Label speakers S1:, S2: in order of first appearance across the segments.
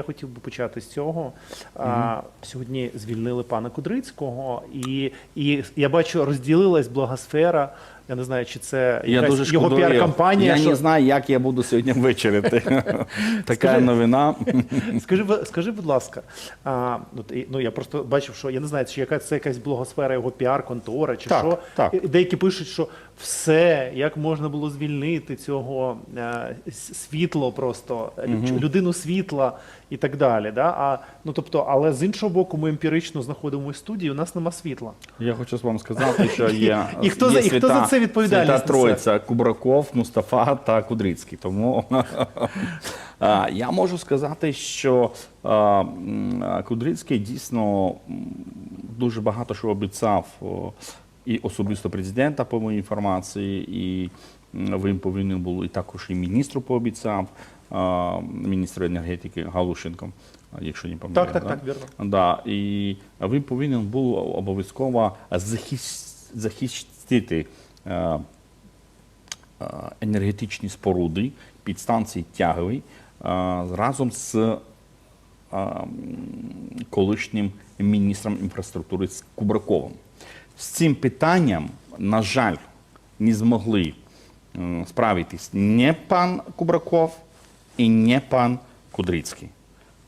S1: Я хотів би почати з цього. А, сьогодні звільнили пана Кудрицького, і, і я бачу, розділилась благосфера. Я не знаю, чи це
S2: Я
S1: якась
S2: дуже
S1: його піар-кампанія.
S2: Я
S1: що...
S2: не знаю, як я буду сьогодні вечеряти. Така
S1: Скажи-
S2: новина.
S1: Скажи, скажи, будь ласка, а, ну, ти- ну я просто бачив, що я не знаю, чи яка це якась блогосфера його піар-контора, чи
S2: Так,
S1: що.
S2: так.
S1: Деякі пишуть, що все, як можна було звільнити цього е, с- світло, просто е, людину світла і так далі. Да? А, ну, тобто, але з іншого боку, ми емпірично знаходимо в студії, у нас нема світла.
S2: Я хочу вам сказати, що є,
S1: І хто
S2: є
S1: за- і хто за це відповідальність
S2: Свята
S1: несе?
S2: Троїця Кубраков, Мустафа та Кудрицький. Тому я можу сказати, що Кудрицький дійсно дуже багато що обіцяв і особисто президента, по моїй інформації, і він повинен був і також і міністру пообіцяв, міністру енергетики Галушенко, якщо не пам'ятаю.
S1: так,
S2: да?
S1: так, вірно.
S2: Да, і він повинен був обов'язково захистити енергетичні споруди підстанції тягові е, разом з е, колишнім міністром інфраструктури Кубраковим. З цим питанням, на жаль, не змогли справитись не пан Кубраков і не пан Кудрицький.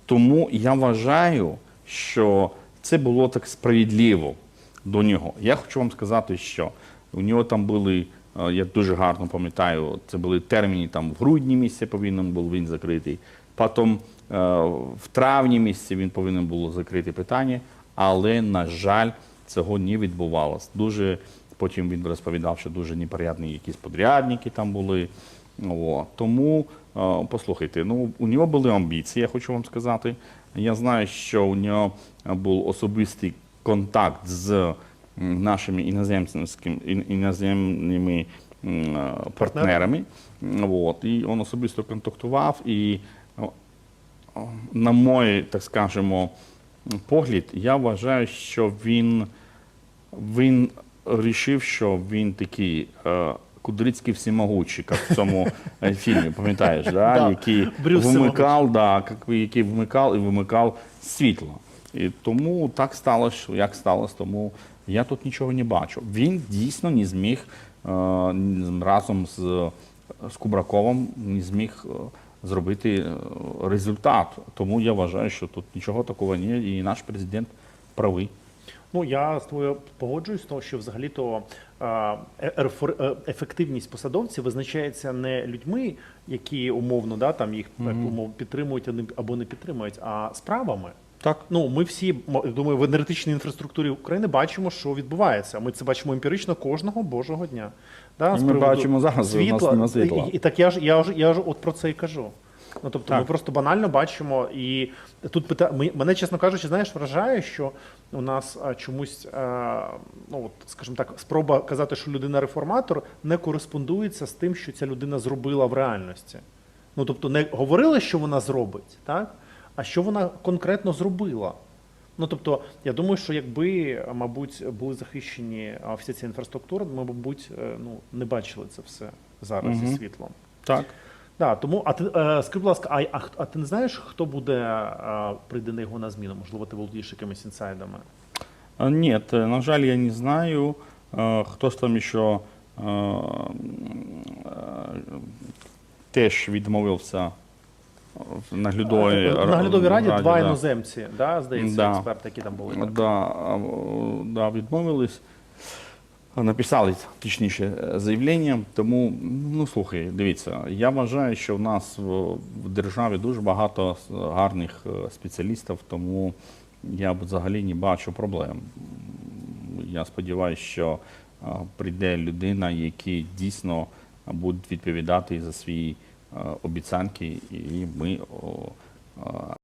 S2: Тому я вважаю, що це було так справедливо до нього. Я хочу вам сказати, що у нього там були, е, я дуже гарно пам'ятаю, це були терміни там в грудні місяці повинен був він закритий. Потім е, в травні місяці він повинен був закрити питання, але, на жаль, цього не відбувалося. Дуже потім він розповідав, що дуже неприятні якісь подрядники там були. О, тому е, послухайте, ну у нього були амбіції, я хочу вам сказати. Я знаю, що у нього був особистий контакт з нашими іноземцями, іноземними партнерами. М, От, і він особисто контактував. І, на мой, так скажемо, погляд, я вважаю, що він він вирішив, що він такий е, Кудрицький всемогучий, як в цьому е, фільмі, пам'ятаєш, да?
S1: Да,
S2: який
S1: Брюс
S2: вмикав, да, який вмикав і вимикав світло. І тому так сталося, як сталося, тому я тут нічого не бачу. Він дійсно не зміг е, разом з, з Кубраковим не зміг е, зробити е, результат. Тому я вважаю, що тут нічого такого немає, і наш президент правий.
S1: Ну я з тобою погоджуюсь, тому що ефор- е, ефективність посадовців визначається не людьми, які умовно да, там їх як умов підтримують або не підтримують, а справами.
S2: Так.
S1: Ну, ми всі думаю, в енергетичній інфраструктурі України бачимо, що відбувається. Ми це бачимо емпірично кожного божого дня. Да,
S2: І ми бачимо зараз, у нас світла.
S1: І, і так я ж я ж я ж от про це і кажу. Ну тобто,
S2: Так.
S1: ми просто банально бачимо, і тут пита... мене, чесно кажучи, знаєш, вражає, що у нас чомусь, а, ну от, скажімо так, спроба казати, що людина реформатор не кореспондується з тим, що ця людина зробила в реальності. Ну тобто, не говорили, що вона зробить, так? А що вона конкретно зробила? Ну тобто, я думаю, що якби, мабуть, були захищені а, вся ця інфраструктура, ми, мабуть, е, ну не бачили це все зараз зі
S2: Мгм.
S1: світлом.
S2: Так.
S1: Да, тому, а ти е, скажи, будь ласка, а, а, хто- а ти не знаєш, хто буде е, прийде на його на зміну? Можливо, ти володієш якимись інсайдами?
S2: А, Нет, э, на жаль, я не знаю, э, хто ж там ще э, м, э, теж відмовився в наглядовій
S1: Е, наглядовій раді два
S2: да.
S1: іноземці, да, здається,
S2: Да.
S1: експерти, які там були. так?
S2: Да, да, відмовились. Написали точніше заявлення. Тому, ну слухай, дивіться, я вважаю, що в нас в, державі дуже багато гарних е, спеціалістів, тому я взагалі не бачу проблем. Я сподіваюся, що е, прийде людина, який дійсно буде відповідати за е, обіцянки, і ми е,